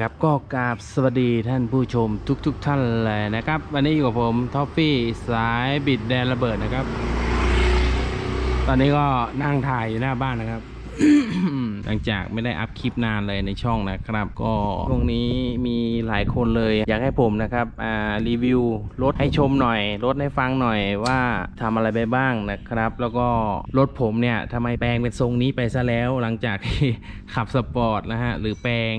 ครับ ก็กราบสวัสดีท่านผู้ชมทุกๆทท่านเลยนะครับ วันนี้อยู่กับผมท็อฟฟี่สายบิดแดนระเบิดนะครับ ตอนนี้ก็นั่งถ่ายอยู่หน้าบ้านนะครับ หลังจากไม่ได้อัพคลิปนานเลยในช่องนะครับ ก็ช่วงนี้มีหลายคนเลย อยากให้ผมนะครับอ่ารีวิวรถให้ชมหน่อยรถให้ฟังหน่อยว่าทำอะไรไปบ้างนะครับ แล้วก็รถผมเนี่ยทำไมแปลงเป็นทรงนี้ไปซะแล้ว หลังจากที่ขับสปอร์ตนะฮะหรือแปลง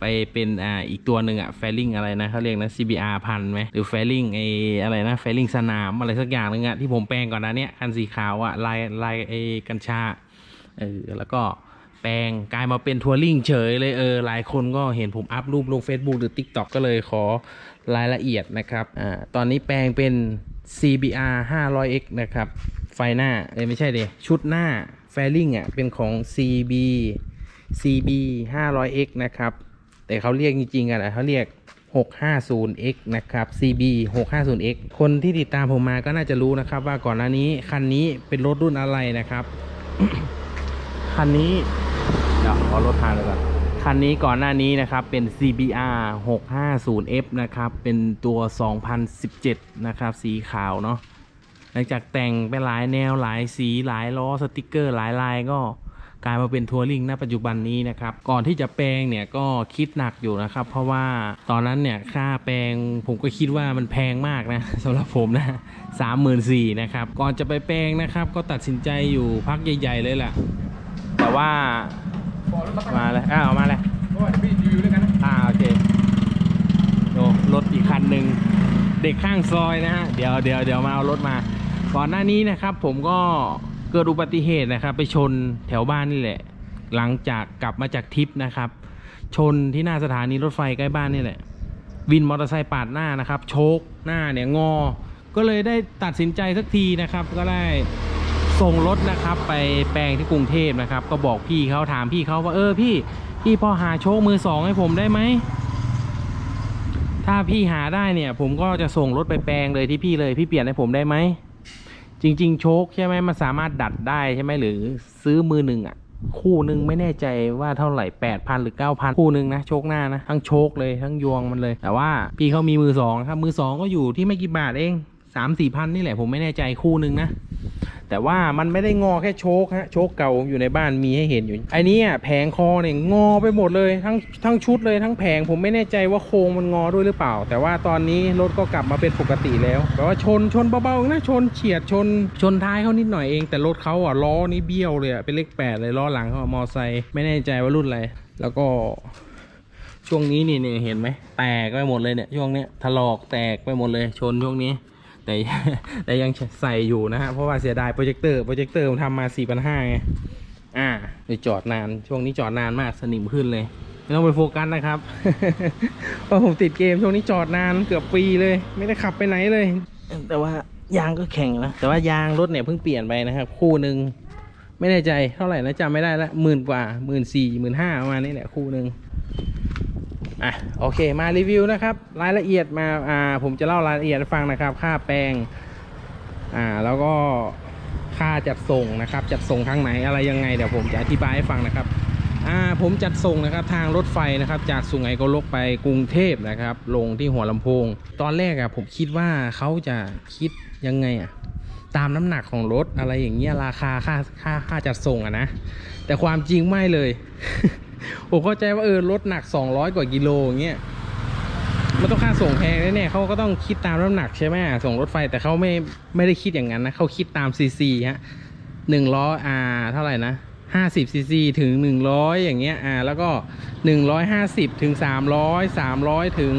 ไปเป็นอ่าอีกตัวหนึ่งอะแฟลิงอะไรนะเขาเรียกนะ CBR พันไหมหรือแฟลิงไออะไรนะแฟลิงสนามอะไรสักอย่างนึงอะที่ผมแปลงก่อนนะเนี่ยคันสีขาวอะลายลายไอกัญชาเออแล้วก็แปลงกลายมาเป็นทัวริงเฉยเลยเออหลายคนก็เห็นผมอัพรูปลง Facebook หรือ TikTok ก็เลยขอรายละเอียดนะครับอ่าตอนนี้แปลงเป็น CBR 500X นะครับไฟหน้าเอ้ยไม่ใช่เดชุดหน้าแฟลิงอะเป็นของ CB CB 500X นะครับ แต่เขาเรียกจริงๆกันนะเขาเรียก 650X นะครับ CB 650X คนที่ติดตามผมมาก็น่าจะรู้นะครับ ว่าก่อนหน้านี้คันนี้เป็นรถรุ่นอะไรนะครับ คันนี้เดี๋ยวขอรถทางเลยก่อนคันนี้ก่อนหน้านี้นะครับเป็น CBR 650F นะครับ เป็นตัว 2017 นะครับ สีขาวเนาะหลังจากแต่งไปหลายแนวหลายสีหลายล้อสติกเกอร์หลายลายก็ กลายมาเป็นทัวริงณปัจจุบันนี้นะครับก่อนที่จะแปลงเนี่ยก็คิดหนักอยู่นะครับ เพราะว่าตอนนั้นเนี่ยค่าแปลงผมก็คิดว่ามันแพงมากนะสำหรับผมนะสามหมื่นสี่นะครับก่อนจะไปแปลงนะครับก็ตัดสินใจอยู่พักใหญ่ๆเลยแหละแต่ว่ามาเลยอ้าวมาเลยพี่อยู่ด้วยกันนะอ่าโอเคโอ้รถอีกคันหนึ่งเด็กข้างซอยนะฮะเดี๋ยวเดี๋ยวเดี๋ยวมาเอารถมา ก่อนหน้านี้นะครับผมก็เกิดอุบัติเหตุนะครับ ไปชนแถวบ้านนี่แหละ หลังจากกลับมาจากทริปนะครับ ชนที่หน้าสถานีรถไฟใกล้บ้านนี่แหละ วินมอเตอร์ไซค์ปาดหน้านะครับ โชกหน้าเนี่ยงอ ก็เลยได้ตัดสินใจสักทีนะครับ ก็ได้ส่งรถนะครับไปแปลงที่กรุงเทพนะครับ ก็บอกพี่เขาถามพี่เขาว่าเออพี่ พี่พอหาโชคมือสองให้ผมได้ไหมถ้าพี่หาได้เนี่ย ผมก็จะส่งรถไปแปลงเลยที่พี่เลยพี่เปลี่ยนให้ผมได้ไหม จริง ๆ โชคใช่ไหมมันสามารถดัดได้ใช่ไหมหรือซื้อมือหนึ่งอะ คู่หนึ่งไม่แน่ใจว่าเท่าไหร่แปดพันหรือเก้าพันคู่หนึ่งนะโชคหน้านะ ทั้งโชคเลยทั้งยวงมันเลย แต่ว่าพี่เขามีมือสองครับมือสองก็อยู่ที่ไม่กี่บาทเอง สามสี่พันนี่แหละผมไม่แน่ใจคู่หนึ่งนะ แต่ว่ามันไม่ได้งอแค่โชคฮะโชคเก่าอยู่ในบ้านมีให้เห็นอยู่ไอ้นี่แผงคอเนี่ยงอไปหมดเลยทั้งทั้งชุดเลยทั้งแผงผมไม่แน่ใจว่าโครงมันงอด้วยหรือเปล่า แต่ว่าตอนนี้รถก็กลับมาเป็นปกติแล้วแปลว่าชนชนเบาๆนะชนเฉียดชนชนท้ายเขานิดหน่อยเอง แต่รถเขาอะล้อนี้เบี้ยวเลยอะเป็นเลขแปดเลยล้อหลังเขาอะมอไซค์ไม่แน่ใจว่ารุ่นอะไรแล้วก็ช่วงนี้นี่นี่เห็นไหมแตกไปหมดเลยเนี่ยช่วงเนี้ยถลอกแตกไปหมดเลยชนช่วงนี้ แต่แต่ยังใส่อยู่นะฮะเพราะว่าเสียดายโปรเจคเตอร์โปรเจคเตอร์ผมทำมา4 5 0 0ไงอ่าไปจอดนานช่วงนี้จอดนานมากสนิมขึ้นเลย ไม่ต้องไปโฟกัสนะครับเพราะผมติดเกมช่วงนี้จอดนานเกือบปีเลย ไม่ได้ขับไปไหนเลย แต่ว่ายางก็แข็งนะแต่ว่ายางรถเนี่ยเพิ่งเปลี่ยนไปนะครับคู่หนึ่งไม่แน่ใจเท่าไหร่นะจำไม่ได้ละหมื่นกว่าหมื่นสี่หมื่นห้าประมาณนี้แหละคู่หนึ่ง อะโอเคมารีวิวนะครับ รายละเอียดมาอ่าผมจะเล่ารายละเอียดให้ฟังนะครับ ค่าแปลงอ่าแล้วก็ค่าจัดส่งนะครับ จัดส่งทางไหนอะไรยังไงเดี๋ยวผมจะอธิบายให้ฟังนะครับอ่าผมจัดส่งนะครับทางรถไฟนะครับ จากสุไหงโกลกไปกรุงเทพนะครับ ลงที่หัวลำโพง ตอนแรกอะผมคิดว่าเขาจะคิดยังไงอะตามน้ำหนักของรถอะไรอย่างเงี้ยราคาค่าค่าค่าจัดส่งอะนะแต่ความจริงไม่เลย ผมเข้าใจว่าเออรถหนัก 200 กว่ากิโลอย่างเงี้ยมันต้องค่าส่งแพงแน่ๆเขาก็ต้องคิดตามน้ำหนักใช่ไหมส่งรถไฟแต่เขาไม่ไม่ได้คิดอย่างนั้นนะเขาคิดตามซีซีฮะหนึ่งล้ออ่าเท่าไหร่นะ ห้าสิบซีซีถึงหนึ่งร้อยอย่างเงี้ยอ่าแล้วก็หนึ่งร้อยห้าสิบถึงสามร้อยสามร้อยถึง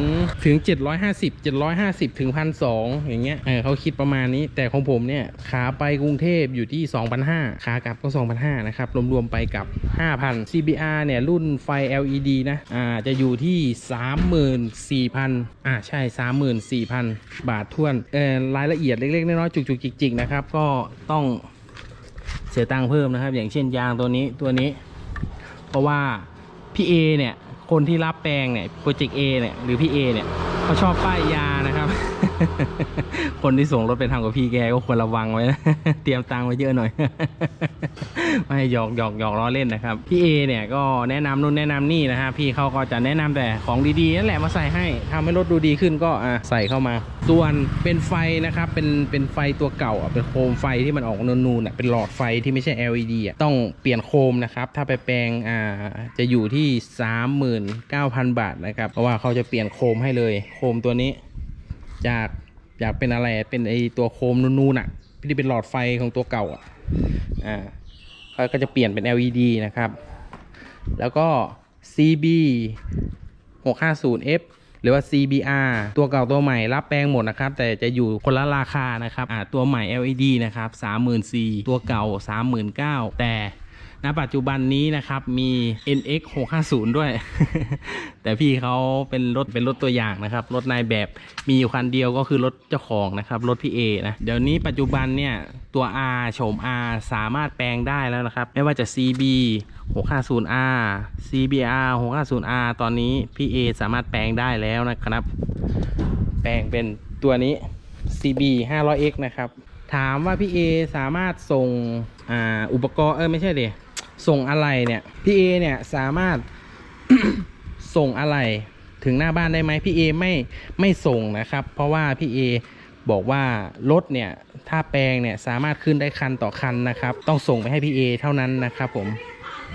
ถึงเจ็ดร้อยห้าสิบเจ็ดร้อยห้าสิบถึงพันสองอย่างเงี้ยเออเขาคิดประมาณนี้ แต่ของผมเนี่ย ขาไปกรุงเทพอยู่ที่สองพันห้าขากลับก็สองพันห้านะครับ รวม ๆ ไปกับห้าพัน CBR เนี่ย รุ่นไฟ LED นะอ่าจะอยู่ที่สามหมื่นสี่พันอ่าใช่สามหมื่นสี่พันบาททวนเออรายละเอียดเล็ก ๆ น้อยๆจุกๆจิกๆนะครับก็ต้อง เสียตังค์เพิ่มนะครับ อย่างเช่นยางตัวนี้ตัวนี้ เพราะว่าพี่เอเนี่ยคนที่รับแปลงเนี่ยโปรเจกต์เอเนี่ยหรือพี่เอเนี่ยเขาชอบป้ายยาง คนที่ส่งรถไปทำกับพี่แกก็ควรระวังไว้นะเตรียมตังค์ไว้เยอะหน่อย ไม่หยอกหยอกหยอกล้อเล่นนะครับ พี่เอเนี่ยก็แนะนำนู่นแนะนำนี่นะฮะพี่เขาก็จะแนะนำแต่ของดีๆนั่นแหละมาใส่ให้ทำให้รถดูดีขึ้นก็อะใส่เข้ามาส่วนเป็นไฟนะครับเป็นเป็นไฟตัวเก่าอะเป็นโคมไฟที่มันออกนูนๆอะเป็นหลอดไฟที่ไม่ใช่ LED อะต้องเปลี่ยนโคมนะครับถ้าไปแปลงอ่าจะอยู่ที่ 39,000 บาทนะครับเพราะว่าเขาจะเปลี่ยนโคมให้เลย โคมตัวนี้ จากอยากเป็นอะไรเป็นไอตัวโคมนูนๆอะที่เป็นหลอดไฟของตัวเก่าอะอ่าเขาก็จะเปลี่ยนเป็น LED นะครับ แล้วก็ CB 650F หรือว่า CBR ตัวเก่าตัวใหม่รับแปลงหมดนะครับ แต่จะอยู่คนละราคานะครับอ่าตัวใหม่ LED นะครับ 34,000ตัวเก่า 39,000แต่ ณปัจจุบันนี้นะครับมี NX 650 ด้วย แต่พี่เขาเป็นรถเป็นรถตัวอย่างนะครับ รถนายแบบมีอยู่คันเดียวก็คือรถเจ้าของนะครับ รถพี่เอนะ เดี๋ยวนี้ปัจจุบันเนี่ย ตัว R โฉม R สามารถแปลงได้แล้วนะครับ ไม่ว่าจะ CB 650R CBR 650R ตอนนี้พี่เอสามารถแปลงได้แล้วนะครับ แปลงเป็นตัวนี้ CB 500X นะครับ ถามว่าพี่เอสามารถส่งออุปกรณ์เออไม่ใช่เด ส่งอะไรเนี่ยพี่เอเนี่ยสามารถ ส่งอะไรถึงหน้าบ้านได้ไหมพี่เอไม่ไม่ส่งนะครับ เพราะว่าพี่เอบอกว่ารถเนี่ยถ้าแปลงเนี่ยสามารถขึ้นได้คันต่อคันนะครับ ต้องส่งไปให้พี่เอเท่านั้นนะครับผม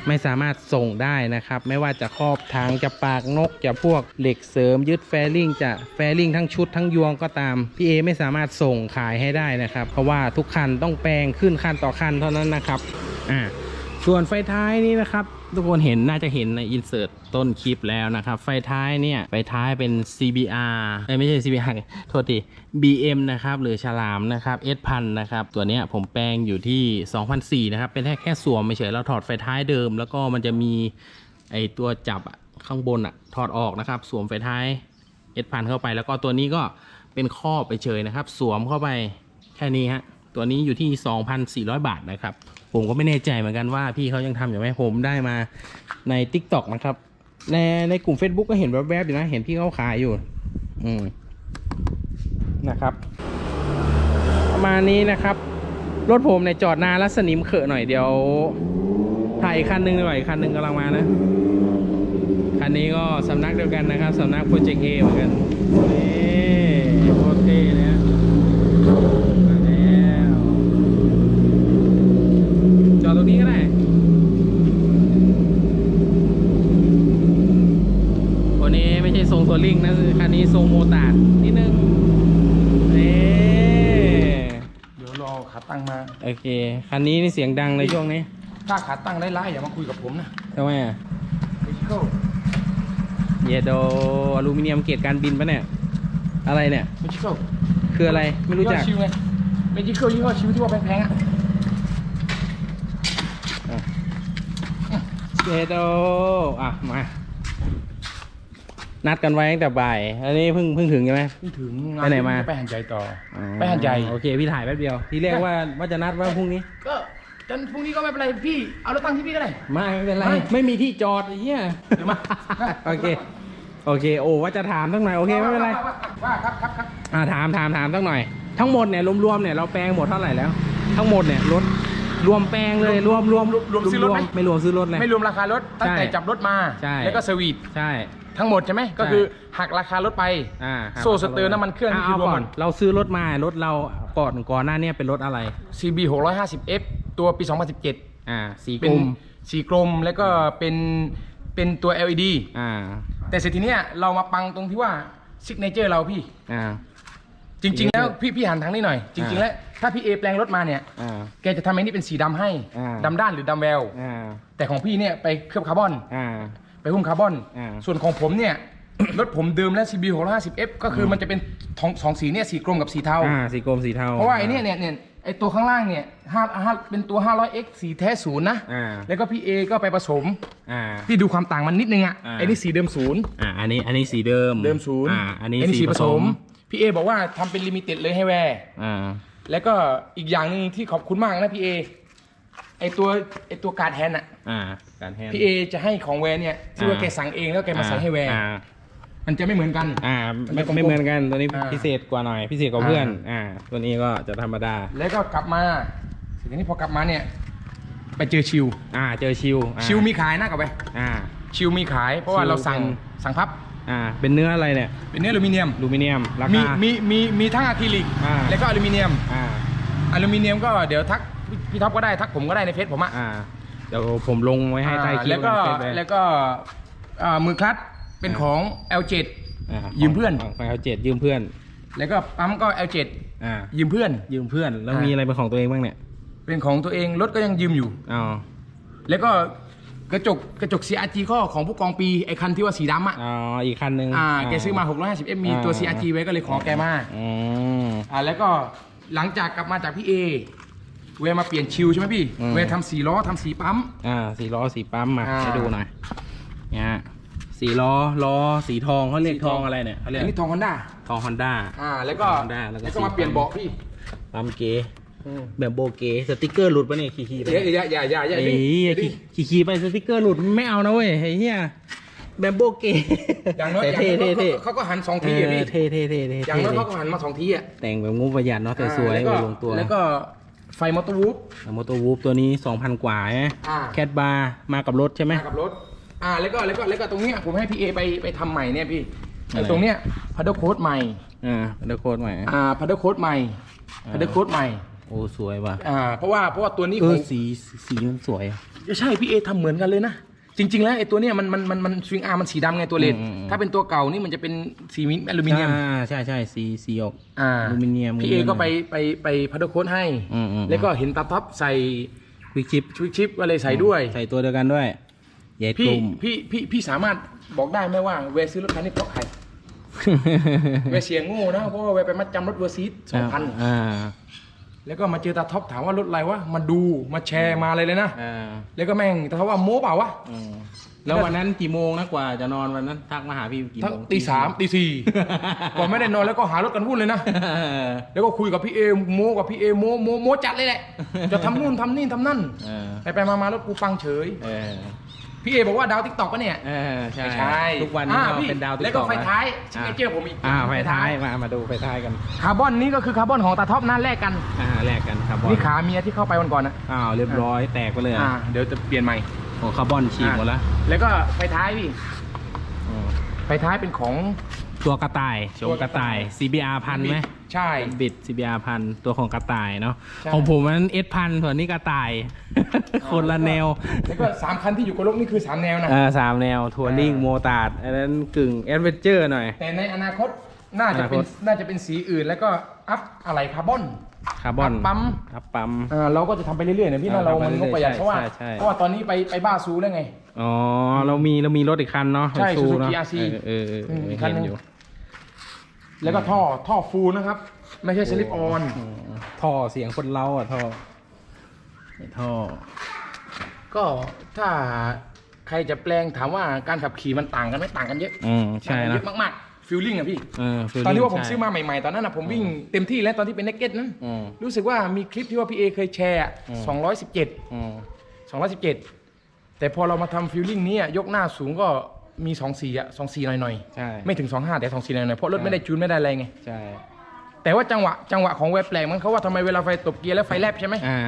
ไม่สามารถส่งได้นะครับ ไม่ว่าจะครอบทางจะปากนกจะพวกเหล็กเสริมยึดแฟริงจะแฟริงทั้งชุดทั้งยวงก็ตามพี่เอไม่สามารถส่งขายให้ได้นะครับ เพราะว่าทุกคันต้องแปลงขึ้นคันต่อคันเท่านั้นนะครับอ่า ส่วนไฟท้ายนี้นะครับ ทุกคนเห็นน่าจะเห็นในอินเสิร์ตต้นคลิปแล้วนะครับ ไฟท้ายเนี่ย ไฟท้ายเป็น CBR ไม่ใช่ CBR โทษที BM นะครับ หรือฉลามนะครับ S พันนะครับ ตัวเนี้ยผมแปลงอยู่ที่2,004นะครับ เป็นแค่แค่สวมเฉยเราถอดไฟท้ายเดิม แล้วก็มันจะมีไอตัวจับข้างบนอะถอดออกนะครับ สวมไฟท้าย S พันเข้าไป แล้วก็ตัวนี้ก็เป็นครอบไปเฉยนะครับ สวมเข้าไปแค่นี้ฮะตัวนี้อยู่ที่ 2,400 บาทนะครับ ผมก็ไม่แน่ใจเหมือนกันว่าพี่เขายังทำอยู่ไหมผมได้มาใน t ิ k t o k นะครับ ในในกลุ่ม Facebook ก็เห็นแวบๆอยู่นะ เห็นพี่เขาขายอยู่ อืมนะครับ ประมาณนี้นะครับ รถผมในยจอดนานแล้วสนิมเขอะหน่อยเดี๋ยวถ่ายอีกคันหนึ่งหน่อยอีกคันหนึ่งกำลังมานะ คันนี้ก็สำนักเดียวกันนะครับสำนักโปรเจกต์เอเหมือนกันนี่โคตรเท่เลยนะมาแล้วจอดตรงนี้ก็ได้ วันนี้ไม่ใช่ทรงโซลลิงนะคันนี้ ทรงโมตาร์ดนิดนึงนี่เดี๋ยวรอขาตั้งมา โอเค คันนี้นี่เสียงดังในช่วงนี้ ถ้าขาตั้งได้ไล่อย่ามาคุยกับผมนะทำไมอะเมจิโก้เยโดอลูมิเนียมเกรดการบินปะเนี่ย อะไรเนี่ยเมจิโก้คืออะไรไม่รู้จักชิวไงเมจิโก้ยี่ห้อชิวที่ว่าแพงๆอะเยโดอะ มา นัดกันไว้ตั้งแต่บ่าย อันนี้เพิ่งเพิ่งถึงใช่ไหมนี่ถึงไปไหนมา ไปหันใจต่อออ๋อไปหันใจ โอเคพี่ถ่ายแป๊บเดียว ทีแรกว่าว่าจะนัดว่าพรุ่งนี้ ก็จนพรุ่งนี้ก็ไม่เป็นไรพี่ เอารถตั้งที่พี่ก็ได้ ไม่ไม่เป็นไร ไม่ ไม่มีที่จอดไอ้เหี้ยเดี๋ยวมา โอเค โอเค โอ้ว่าจะถามสักหน่อยโอเคไม่เป็นไรว่าว่าว่าครับครับครับอ่าถามถามถามสักหน่อย ทั้งหมดเนี่ยรวมๆเนี่ยเราแปลงหมดเท่าไหร่แล้ว ทั้งหมดเนี่ยรถรวมแปลงเลยรวมรวมรวมซื้อรถไหมไม่รวมซื้อรถเลย ไม่รวมราคารถตั้งแต่ใช่จับรถมา ใช่ แล้วก็เซอร์วิสใช่ ทั้งหมดใช่ไหมก็คือหักราคารถไปอ่าครับโซ่สเตอร์น้ำมันเครื่องนี่าคือเอารวมก่หอมนดเราซื้อรถมารถเราก่อนก่อนหน้าเนี้เป็นรถอะไร CB 650F ตัวปี 2017อ่าสีเป็กนลมสีกลมแล้วก็เป็นเป็นตัว LED อ่าแต่เสร็จทีเนี้ยเรามาปังตรงที่ว่าซิกเนเจอร์เราพี่อ่าจริง ๆ แล้วพี่พี่หันทางนี้หน่อย จริงอ่าๆแล้วถ้าพี่เอแปลงรถมาเนี่ยอ่าแกจะทำไอ้นี่เป็นสีดำให้อ่าดำด้านหรือดำแววอ่าแต่ของพี่เนี่ยไปเคลือบคาร์บอนอ่า ไปหุ้มคาร์บอน อ่า ส่วนของผมเนี่ย รถผมเดิมแล้ว CB 650F ก็คือมันจะเป็นทองสองสีเนี่ยสีกรมกับสีเทา อ่าสีกลมสีเทา เพราะว่าไอ้เนี่ยเนี่ยเนี่ยไอ้ตัวข้างล่างเนี่ยห้าห้าเป็นตัว 500X สีแท้ศูนย์นะ อ่า แล้วก็พี่เอก็ไปผสม อ่า พี่ดูความต่างมันนิดนึงอะอ่า ไอ้นี่สีเดิมศูนย์อ่าอันนี้อันนี้สีเดิมเดิมศูนย์อ่าอันนี้ไอ้สีผสม พี่เอบอกว่าทำเป็นลิมิเต็ดเลยให้แวร์ อ่า แล้วก็อีกอย่างหนึ่งที่ขอบคุณมากนะพี่เอไอตัวไอตัวการ์ดแฮนด์อะอ่า การแทนพี่เอจะให้ของแวร์เนี่ยที่ว่าแกสั่งเองแล้วแกมาใส่ให้แวร์อ่ามันจะไม่เหมือนกัน อ่ามันไม่จะกลมๆไม่เหมือนกันตัวนี้อ่าพิเศษกว่าหน่อย พิเศษกว่าเพื่อนอ่า ตัวนี้ก็จะธรรมดา แล้วก็กลับมาทีนี้พอกลับมาเนี่ย ไปเจอชิว อ่า เจอชิวอ่าชิวมีขายนะกลับไปอ่า ชิวมีขาย เพราะว่าชิวเราสั่งเป็น สั่งพับอ่า เป็นเนื้ออะไรเนี่ยเป็นเนื้ออลูมิเนียมอลูมิเนียม รามีคามีมีมีทั้งอะคริลิกอ่า แล้วก็อลูมิเนียมอ่า อลูมิเนียมก็เดี๋ยวทักพี่พี่ท็อปก็ได้ทักผมก็ได้ในเฟซผมอะอ่า เดี๋ยวผมลงไว้ให้ใต้คลิปแล้วก็ในเฟซเยแล้วก็อ่ามือคลัตช์เป็นของ L7 อ่ายืมเพื่อน ของของเจ็ดยืมเพื่อน แล้วก็ปั๊มก็ L7 อ่า ยืมเพื่อน ยืมเพื่อน แล้วอ่ามี มีอะไรเป็นของตัวเองบ้างเนี่ยเป็นของตัวเองรถก็ยังยืมอยู่ อ๋อแล้วก็กระจกกระจก CRG ข้อของผู้กองปีไอ้คันที่ว่าสีดำอะอ๋ออีกคันหนึ่งอ่าแกซื้อมา 650 m มีตัวอ่า CRG ไว้ก็เลยขอแกมาอืม อ่าแล้วก็หลังจากกลับมาจากพี่เอ เวรมาเปลี่ยนชิลใช่ไหมพี่ อืม เวรทำสีล้อทำสีปั๊ม อ่าสีล้อสีปั๊มมาอ่า ให้ดูหน่อยเนี่ยฮะสีล้อล้อสีทองเขาเรียกทองอะไรเนี่ยเขาเรียกอันนี้ทองฮอนด้าทองฮอนด้า อ่า แล้วก็ Honda แล้วก็แล้วก็มาเปลี่ยนเบาะพี่ปั๊มเก๋แบบโบเก๋สติกเกอร์หลุดปะเนี่ยขี่ๆไปอย่าอย่าอย่าอย่าอย่าไอ้พี่เหี้ยพี่ขี่ขี่ๆไปสติกเกอร์หลุดไม่เอานะเว้ยไอ้เหี้ยแบบโบเก๋อย่างน้อยแต่อย่างเท่น้อยเท่เขาเท่เขาก็หันสองเอทีอะอพี่เท่เท่เท่เท่อย่างน้อยเขาก็หันมาสองทีอะแต่งแบบงบประหยัดเนาะแต่สวยอ่าแล้วก็ลงตัว แล้วก็ ไฟมอเตอร์วูฟมอเตอร์วูฟตัวนี้ 2,000 กว่าใช่ไหมอ่าแคทบาร์มากับรถใช่ไหม มากับรถ อ่า แล้วก็แล้วก็แล้วก็ตรงเนี้ยผมให้พี่เอไปไปทำใหม่เนี่ยพี่อะไร ไอ้ตรงเนี้ยพัดเดิลโค้ดใหม่ อ่าเดอโคดใหม่ อ่าพัดเดิลโค้ดใหม่อ่า พัดเดิลโค้ดใหม่ โอ้ สวยว่ะอ่า เพราะว่าเพราะว่าตัวนี้เอขอองสีสีมันสวยอะใช่พี่เอทำเหมือนกันเลยนะ จริง ๆ แล้วไอ้ตัวเนี้ยมันมันมันมันสวิงอาร์มันสีดำไงตัวเลนอืมอืม ถ้าเป็นตัวเก่านี่มันจะเป็นสีมิอลูมิเนียมอ่าใช่ใช่สีสีออก อ่าอลูมิเนียมพี่เอก็ไปไปไปพัดเดิลโค้ดให้ อืมอืม แล้วก็เห็นตาท็อปใส่ควิกชิปชุดชิปก็เลยใส่ด้วย ใส่ตัวเดียวกันด้วยใหญ่พี่กลุ่ม พี่พี่พี่สามารถบอกได้ไหมว่าเวรซื้อรถคันนี้เพราะใคร เวรเสียโง่นะเพราะว่าเวรไปมัดจำรถเวอร์ซีดสองพัน อ่า แล้วก็มาเจอตาท็อปถามว่ารถอะไรวะมาดูมาแชร์มาอะไรเลยนะอ่าแล้วก็แม่งตาท็อปว่าโม้เปล่าวะ อืมแล้ววันนั้นกี่โมงนะกว่าจะนอนวันนั้นทักมาหาพี่กี่ทั้งโมงตีสามตีสี่ ก่อนไม่ได้นอนแล้วก็หารถกันวุ่นเลยนะ เออ แล้วก็คุยกับพี่เอโม้กับพี่เอโม้โม้โม้จัดเลยแหละ จะทำนู่นทำนี่ทำนั่น เออ ไปไปมามารถกูฟังเฉย เออ พี่เอบอกว่าดาวทิกตอกปะเนี่ยเออใช่ไม่ใช่ทุกวันนี้อ่าก็พี่เป็นดาวติ๊กแล้วก็ไฟท้ายซิกอ่าเนเจอร์ผมอีกอ่าไฟท้ายมามาดูไฟท้ายกันคาร์บอนนี่ก็คือคาร์บอนของตาท็อปนั่นแรกกันอ่าแลกกันคาร์บอนนี่ขาเมียที่เข้าไปวันก่อนนะอ้าวเรียบร้อยแตกไปเลยอ่าอะเดี๋ยวจะเปลี่ยนใหม่โอ้คาร์บอนฉีกหมดแล้วแล้วก็ไฟท้ายพี่อืมไฟท้ายเป็นของตัวกระต่ายโฉมกระต่าย CBR พันไหม ใช่ บิด CBR พันตัวของกระต่ายเนาะใช่ ของผมมัน S พันส่วนนี้กระต่าย คนละแนวแล้วก็สามคันที่อยู่กับโลกนี่คือสามแนวนะอ่าสามแนวทัวริงอ่า โมตาร์ดอันนั้นกึ่งแอดเวนเจอร์หน่อย แต่ในอนาคตน่าจะเป็นอนาคต น่าจะเป็นสีอื่นแล้วก็อัพอะไรคาร์บอน คาร์บอนอัพปั๊มอัพปั๊ม อ่าเราก็จะทำไปเรื่อยๆนะพี่นะอ่าเราทำไปมันงบเรื่อยๆประหยัดใช่เพราะว่าใช่ใช่ เพราะว่าตอนนี้ไปไปบ้าซูแล้วไง อ๋อเรามีเรามีรถอีกคันเนาะใช่ซู Suzuki เนาะ RC เออเออเออมเออคันเห็นหนึ่งอยู่ แล้วก็ท่อท่อฟูลนะครับ ไม่ใช่สลิปออนอืมท่อเสียงคนเล้าอะท่อท่อ ก็ถ้าใครจะแปลงถามว่าการขับขี่มันต่างกันไหมต่างกันเยอะอืมใช่ต่างกันะเยอะมากๆฟิลลิ่งอะพี่ เออ feeling ตอนที่ว่าผมใช่ ซื้อมาใหม่ๆ ตอนนั้นนะผมวิ่งเต็มที่แล้วตอนที่เป็นเนกเก็ตนั้นอืม รู้สึกว่ามีคลิปที่ว่าพี่เอเคยแชร์อะอืม217 อืม217 แต่พอเรามาทำฟิลลิ่งนี้อะยกหน้าสูงก็ มี24อะ24หน่อยใช่ๆ ไม่ถึง25แต่24หน่อยๆเพราะรถไม่ได้จูนไม่ได้อะไรไง ใช่แต่ว่าจังหวะจังหวะของเวบแปลกมันเขาว่าทำไมเวลาไฟตบเกียร์แล้วไฟแลบใช่ไหมอ่า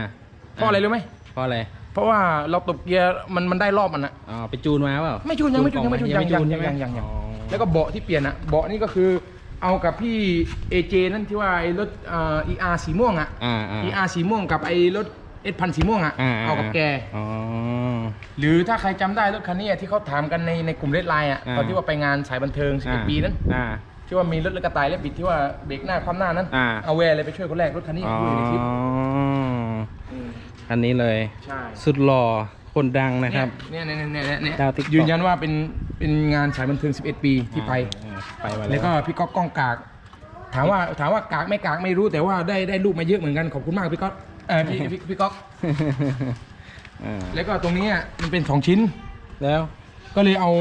เพราะอะไรรู้ไหมเพราะอะไรเพราะว่าเราตบเกียร์มันมันได้รอบมันอะอ๋อไปจูนมาเปล่าไม่จูนยังไม่จูนยังไม่จูนยังไม่จูนยังใช่ไหมยังยังยังอ๋อแล้วก็เบาะที่เปลี่ยนอะเบาะนี่ก็คือเอากับพี่เอเจนั่นที่ว่าไอ้รถเอ่อ ER สีม่วงอะ อ่าอ่า ER สีม่วงกับไอ้รถ เอพันสีม่วงอะอ่าเอากับแก อ๋อ หรือถ้าใครจำได้รถคันนี้อะที่เขาถามกันในในกลุ่มเลดไลน์อะอ่า ตอนที่ว่าไปงานสายบันเทิงอ่า11ปีนั้น อ่า ที่ว่ามีรถกระต่ายและบิดที่ว่าเบรกหน้าคว่ำหน้านั้น อ่า เอาแวร์เลยไปช่วยคนแรกรถคันนี้อ๋อพูดอยู่ในคลิปมอันนี้เลย ใช่สุดหล่อคนดังนะครับ เนี่ยเนี่ยเนี่ยเนี่ยเนี่ยดาว TikTok ยืนยันว่าเป็นเป็นงานสายบันเทิง 11 ปีที่ไป อ่าไปมาแล้แล้ววก็พี่ก๊อกกล้องกาก ถามว่าถามว่ากากไม่กากไม่รู้แต่ว่าได้ได้รูปมาเยอะเหมือนกันขอบคุณมากพี่ก๊อก เออพี่พี่พี่ก๊อกอ่าแล้วก็ตรงนี้อะมันเป็นสองชิ้น แล้ว ก็เลยเอา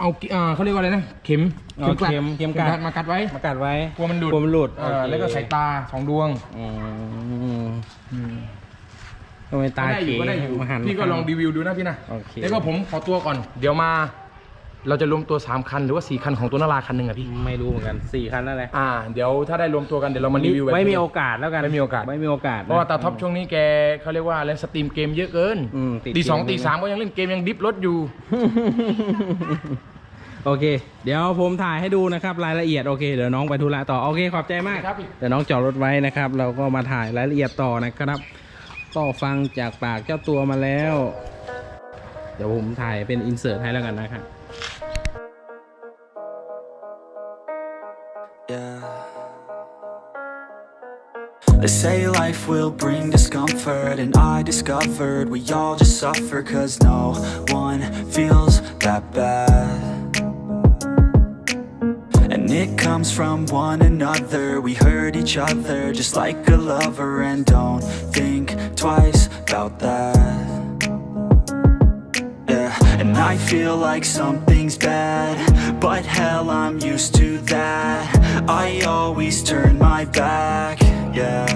เอาอ่าเขาเรียกว่าอะไรนะเข็มอ๋อกลัดเข็มเข็มกลัดมากัดไว้ มากัดไว้กลัวมันหลุดกลัวมันหลุดเออโอเคแล้วก็สายตาสองดวงอืมทำไมตาก็ได้อเก๋ยู่ก็ได้อยู่มาหัน พี่ก็ลองรีวิวดูนะพี่นะโอเค แล้วก็ผมขอตัวก่อน เดี๋ยวมา เราจะรวมตัว 3 คันหรือว่า 4 คันของตัวนาราคันหนึ่งอะพี่ ไม่รู้เหมือนกันสี่คันนั่นแหละอ่า เดี๋ยวถ้าได้รวมตัวกันเดี๋ยวเรามารีวิวแบบ ไม่มีโอกาสแล้วกันไม่มีโอกาส ไม่มีโอกาสเพราะว่าตาท็อปช่วงนี้แกเขาเรียกว่าเล่นสตรีมเกมเยอะเกินอืมติดตีสองเกม ตีสามก็ยังเล่นเกมยังดิฟรถอยู่ โอเค เดี๋ยวผมถ่ายให้ดูนะครับรายละเอียดโอเคเดี๋ยวน้องไปธุระต่อโอเคขอบใจมากครับพี่ เดี๋ยวน้องจอดรถไว้นะครับ เราก็มาถ่ายรายละเอียดต่อนะครับ ก็ฟังจากปากเจ้าตัวมาแล้ว เดี๋ยวผมถ่ายเป็นอินเสิร์ตให้แล้วกันนะครับ They say life will bring discomfort, and I discovered we all just suffer cause no one feels that bad. And it comes from one another. We hurt each other just like a lover, and don't think twice about that. And I feel like something's bad, but hell, I'm used to that. I always turn my back, yeah.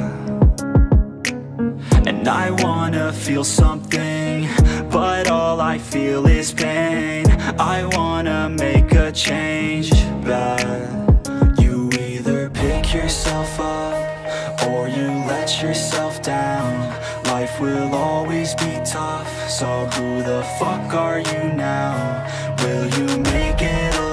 And I wanna feel something, but all I feel is pain. I wanna make a change, but You either pick yourself up or you let yourself down. Life will always be tough, so who the fuck are you now? Will you make it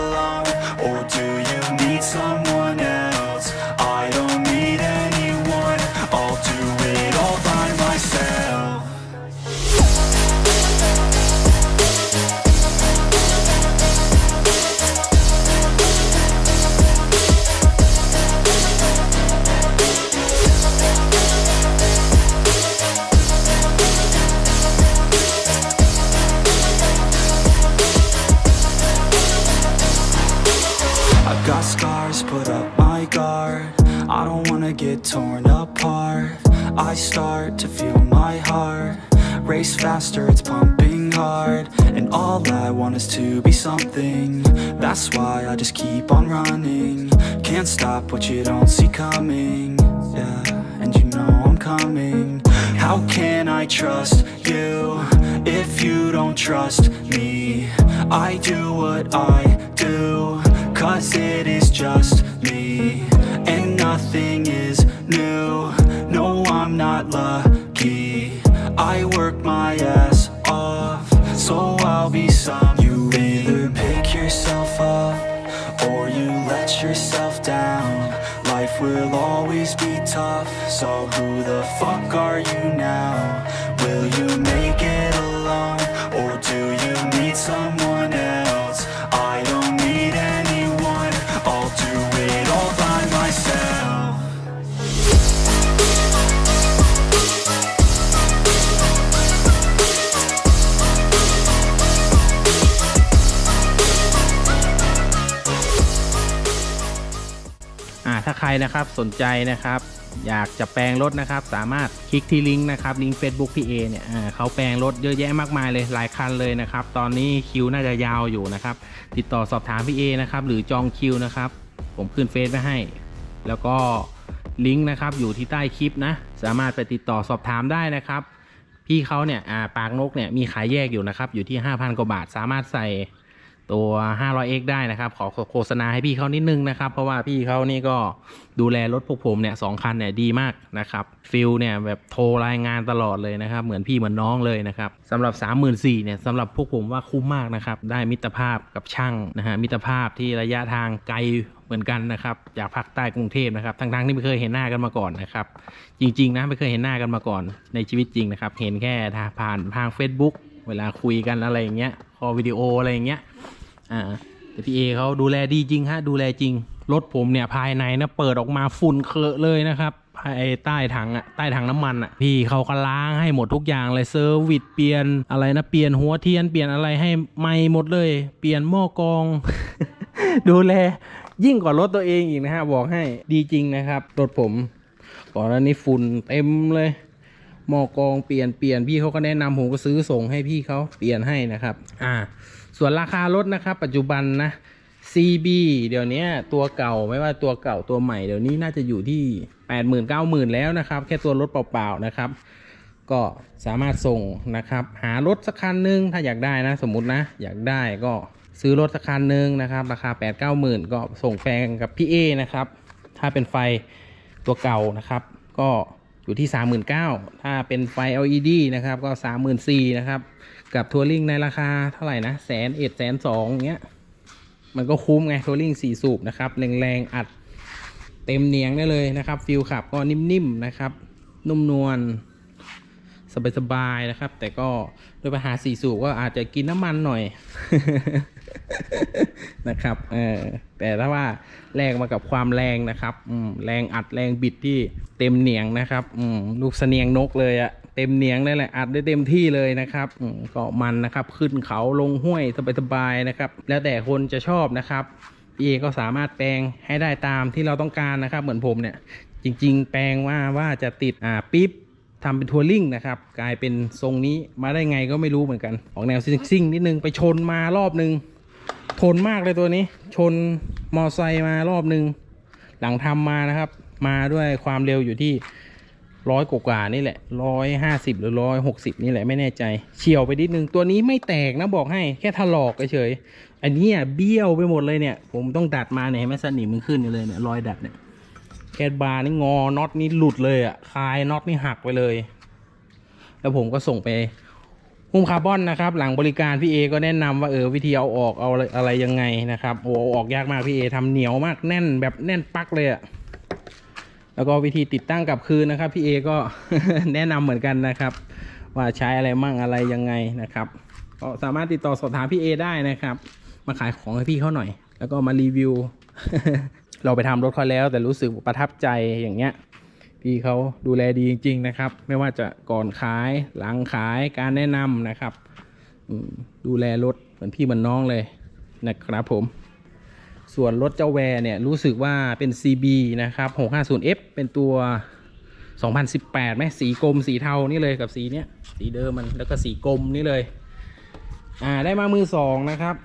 guard. I don't wanna get torn apart. I start to feel my heart race faster, it's pumping hard. And all I want is to be something. That's why I just keep on running. Can't stop what you don't see coming. Yeah, and you know I'm coming. How can I trust you if you don't trust me? I do what I do, cause it is just me. And nothing is new. No, I'm not lucky. I work my ass off, so I'll be some. You either pick yourself up or you let yourself down. Life will always be tough, so who the fuck are you now? Will you make it alone or do you need someone รนะครับสนใจนะครับ อยากจะแปลงรถนะครับ สามารถคลิกที่ลิงก์นะครับลิงก์ Facebook พี่เอเนี่ยเขาแปลงรถเยอะแยะมากมายเลยหลายคันเลยนะครับ ตอนนี้คิวน่าจะยาวอยู่นะครับ ติดต่อสอบถามพี่เอนะครับ หรือจองคิวนะครับ ผมขึ้นเฟซไว้ให้ แล้วก็ลิงก์นะครับอยู่ที่ใต้คลิปนะ สามารถไปติดต่อสอบถามได้นะครับ พี่เขาเนี่ยปากนกเนี่ยมีขายแยกอยู่นะครับ อยู่ที่ 5,000กว่าบาท สามารถใส่ ตัว 500x ได้นะครับ ขอโฆษณาให้พี่เขานิดนึงนะครับ เพราะว่าพี่เขานี่ก็ดูแลรถพวกผมเนี่ยสองคันเนี่ยดีมากนะครับฟิลเนี่ยแบบโทรรายงานตลอดเลยนะครับ เหมือนพี่เหมือนน้องเลยนะครับสำหรับ 34,000เนี่ยสำหรับพวกผมว่าคุ้มมากนะครับ ได้มิตรภาพกับช่างนะฮะมิตรภาพที่ระยะทางไกลเหมือนกันนะครับจากภาคใต้กรุงเทพนะครับทั้งๆที่ไม่เคยเห็นหน้ากันมาก่อนนะครับจริงๆนะไม่เคยเห็นหน้ากันมาก่อน ในชีวิตจริงนะครับเห็นแค่ผ่านทาง Facebook เวลาคุยกันอะไรอย่างเงี้ยคอวิดีโออะไรอย่างเงี้ย อ่าแต่พี่เอเขาดูแลดีจริงฮะดูแลจริง รถผมเนี่ยภายในนะเปิดออกมาฝุ่นเคอะเลยนะครับภายใต้ถังอะใต้ถังน้ำมันอะพี่เขาก็ล้างให้หมดทุกอย่างเลยเซอร์วิสเปลี่ยนอะไรนะเปลี่ยนหัวเทียนเปลี่ยนอะไรให้ใหม่หมดเลย เปลี่ยนหม้อกรอง ดูแลยิ่งกว่ารถตัวเองอีกนะฮะบอกให้ดีจริงนะครับรถผมก่อนหน้านี้ฝุ่นเต็มเลยหม้อกรองเปลี่ยนเปลี่ยนพี่เขาก็แนะนำผมก็ซื้อส่งให้พี่เขาเปลี่ยนให้นะครับ อ่า ส่วนราคารถนะครับปัจจุบันนะ CB เดี๋ยวนี้ตัวเก่าไม่ว่าตัวเก่าตัวใหม่เดี๋ยวนี้น่าจะอยู่ที่ 80,000-90,000 แล้วนะครับ แค่ตัวรถเปล่าๆนะครับ ก็สามารถส่งนะครับ หารถสักคันหนึงถ้าอยากได้นะ สมมตินะ อยากได้ก็ซื้อรถสักคันหนึ่งนะครับ ราคา 8 9 0 0 0 0 ก็ส่งแปลงกับพี่เอนะครับ ถ้าเป็นไฟตัวเก่านะครับ ก็อยู่ที่ 39,000ถ้าเป็นไฟ LED นะครับก็ 34,000นะครับ กับทัวริงในราคาเท่าไหร่นะแสนเอ็ดแสนสองเงี้ย มันก็คุ้มไงทัวริงสี่สูบนะครับ แรงๆ อัดเต็มเนียงได้เลยนะครับ ฟิลขับก็นิ่มๆนะครับ นุ่มนวลสบายๆนะครับ แต่ก็โดยปัญหาสี่สูบก็อาจจะกินน้ำมันหน่อยนะครับเออแต่ถ้าว่าแลกมากับความแรงนะครับ อืมแรงอัดแรงบิดที่เต็มเหนียงนะครับ อืมลูกเสนียงนกเลยอะ เต็มเหนียงได้แหละอัดได้เต็มที่เลยนะครับอืมก็มันนะครับ ขึ้นเขาลงห้วยสบายๆนะครับ แล้วแต่คนจะชอบนะครับพี่เอก็สามารถแปลงให้ได้ตามที่เราต้องการนะครับ เหมือนผมเนี่ย จริง ๆ แปลงว่าว่าจะติดอ่าปิ๊บทำเป็นทัวริงนะครับ กลายเป็นทรงนี้มาได้ไงก็ไม่รู้เหมือนกันออกแนวซิ่งๆนิดนึงไปชนมารอบนึงทนมากเลยตัวนี้ ชนมอไซค์มารอบนึง หลังทำมานะครับ มาด้วยความเร็วอยู่ที่ ร้อยกว่านี่แหละร้อยห้าสิบหรือร้อยหกสิบนี่แหละไม่แน่ใจเฉียวไปนิดนึงตัวนี้ไม่แตกนะบอกให้แค่ถลอกเฉยอันเนี้ยเบี้ยวไปหมดเลยเนี่ย ผมต้องดัดมาเนี่ยไหมสนิมมันขึ้นเลยเนี่ยรอยดัดเนี่ยแคดบาร์นี่งอน็อตนี่หลุดเลยอะ่ะคลายน็อตนี่หักไปเลย แล้วผมก็ส่งไปหุ้มคาร์บอนนะครับ หลังบริการพี่เอก็แนะนำว่าเออวิธีเอาออกเอาอะไรยังไงนะครับโอ้เอาออกยากมากพี่เอทำเหนียวมากแน่นแบบแน่นปักเลยอะ่ะ แล้วก็วิธีติดตั้งกลับคืนนะครับ พี่เอก็แนะนำเหมือนกันนะครับ ว่าใช้อะไรมั่งอะไรยังไงนะครับก็สามารถติดต่อสอบถามพี่เอได้นะครับ มาขายของให้พี่เขาหน่อย แล้วก็มารีวิว เราไปทำรถเขาแล้ว แต่รู้สึกประทับใจอย่างเงี้ยพี่เขาดูแลดีจริง ๆ นะครับ ไม่ว่าจะก่อนขายหลังขายการแนะนำนะครับดูแลรถเหมือนพี่เหมือนน้องเลยนะครับผม ส่วนรถเจ้าแวร์เนี่ยรู้สึกว่าเป็น CB นะครับ 650F เป็นตัว 2018ไหมสีกรมสีเทานี่เลยกับสีเนี้ยสีเดิมมันแล้วก็สีกรมนี่เลย อ่าได้มามือสองนะครับ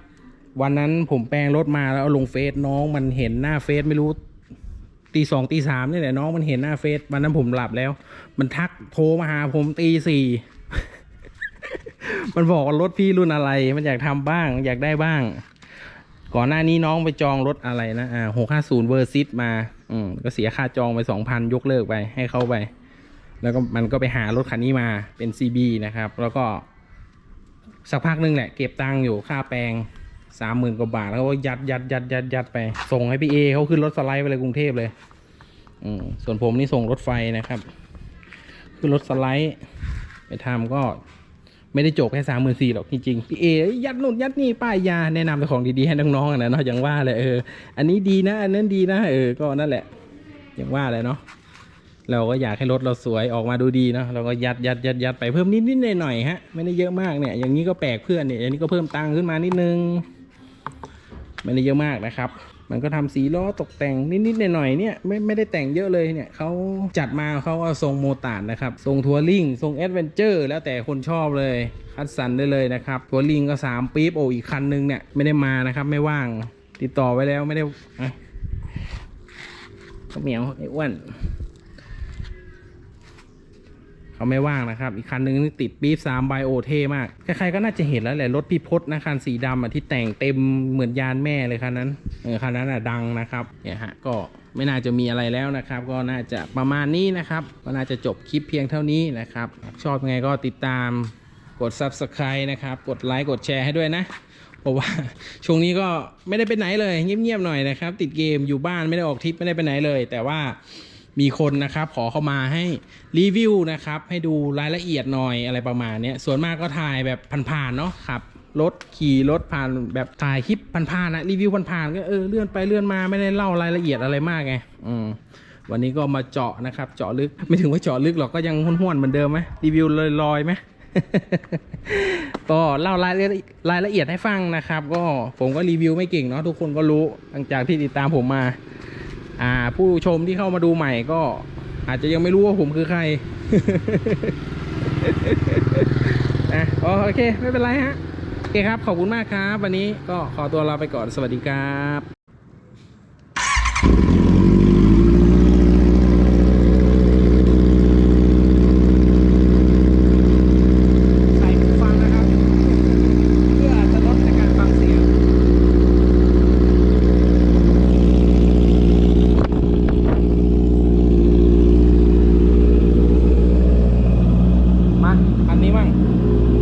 วันนั้นผมแปลงรถมาแล้วเอาลงเฟซน้องมันเห็นหน้าเฟซไม่รู้ตีสองตีสามนี่แหละน้องมันเห็นหน้าเฟซวันนั้นผมหลับแล้ว มันทักโทรมาหาผมตีสี่มันบอกว่ารถพี่รุ่นอะไร มันอยากทำบ้าง อยากได้บ้าง ก่อนหน้านี้น้องไปจองรถอะไรนะอ่าหกห้าศูนย์เวอร์ซิตมา อืมก็เสียค่าจองไปสองพันยกเลิกไปให้เขาไป แล้วก็มันก็ไปหารถคันนี้มาเป็น CB นะครับ แล้วก็ สักพักหนึงแหละ เก็บตังค์อยู่ค่าแปลงสามหมื่นกว่าบาทแล้วก็ยัดยัดยัดยัดยัดไป ส่งให้พี่เอเขาขึ้นรถสไลด์ไปเลยกรุงเทพเลยอืมส่วนผมนี่ส่งรถไฟนะครับ ขึ้นรถสไลด์ ไปทำก็ ไม่ได้จบแค่สามหมื่นสี่หรอกจริงๆพี่เอยัดนู่นยัดนี่ป้ายยาแนะนำแต่ของดีๆให้น้องๆนะเนาะอย่างว่าเลยเอออันนี้ดีนะ อันนั้นดีนะเออก็นั่นแหละ อย่างว่าเลยเนาะเราก็อยากให้รถเราสวยออกมาดูดีเนาะเราก็ยัดยัดยัดยัดไปเพิ่มนิดนิดหน่อยหน่อยๆฮะไม่ได้เยอะมากเนี่ย อย่างนี้ก็แปลกเพื่อนเนี่ยอย่างนี้ก็เพิ่มตังค์ขึ้นมานิดนึงไม่ได้เยอะมากนะครับ มันก็ทำสีล้อตกแต่งนิดๆหน่อยๆเนี่ยไม่ไม่ได้แต่งเยอะเลยเนี่ยเขาจัดมาเขาเอาทรงโมตาร์ดนะครับ ทรงทัวริงทรงแอดเวนเจอร์แล้วแต่คนชอบเลยคัดสรรได้เลยนะครับทัวริงก็สามปี๊บโอ้อีกคันนึงเนี่ยไม่ได้มานะครับไม่ว่างติดต่อไว้แล้วไม่ได้อะข้าเหมียวไอ้อ้วน เขาไม่ว่างนะครับ อีกคันนึงนี่ติดปี๊บสามไบโอเท่มาก ใครๆก็น่าจะเห็นแล้วแหละรถพี่พศนะคันสีดำอะที่แต่งเต็มเหมือนยานแม่เลยคันนั้นเออคันนั้นอะดังนะครับเนี่ยฮะก็ไม่น่าจะมีอะไรแล้วนะครับ ก็น่าจะประมาณนี้นะครับ ก็น่าจะจบคลิปเพียงเท่านี้นะครับ ชอบยังไงก็ติดตามกด subscribe นะครับ กดไลค์กดแชร์ให้ด้วยนะเพราะว่าช่วงนี้ก็ไม่ได้ไปไหนเลยเงียบๆหน่อยนะครับ ติดเกมอยู่บ้านไม่ได้ออกทริปไม่ได้ไปไหนเลย แต่ว่า มีคนนะครับขอเข้ามาให้รีวิวนะครับให้ดูรายละเอียดหน่อยอะไรประมาณนี้ส่วนมากก็ถ่ายแบบผ่านๆเนาะขับรถขี่รถผ่านแบบถ่ายคลิปผ่านๆนะรีวิวผ่านๆก็เออเลื่อนไปเลื่อนมาไม่ได้เล่ารายละเอียดอะไรมากไงอืมวันนี้ก็มาเจาะนะครับ เจาะลึกไม่ถึงว่าเจาะลึกหรอกก็ยังห้วนๆเหมือนเดิมไหมรีวิวลอยๆไหมก็เล่ารายละรายละเอียดให้ฟังนะครับ ก็ผมก็รีวิวไม่เก่งเนาะทุกคนก็รู้หลังจากที่ติดตามผมมา อ่า ผู้ชมที่เข้ามาดูใหม่ก็อาจจะยังไม่รู้ว่าผมคือใครนะโอเค ไม่เป็นไรฮะ โอเคครับ ขอบคุณมากครับ วันนี้ก็ขอตัวลาไปก่อนสวัสดีครับ time.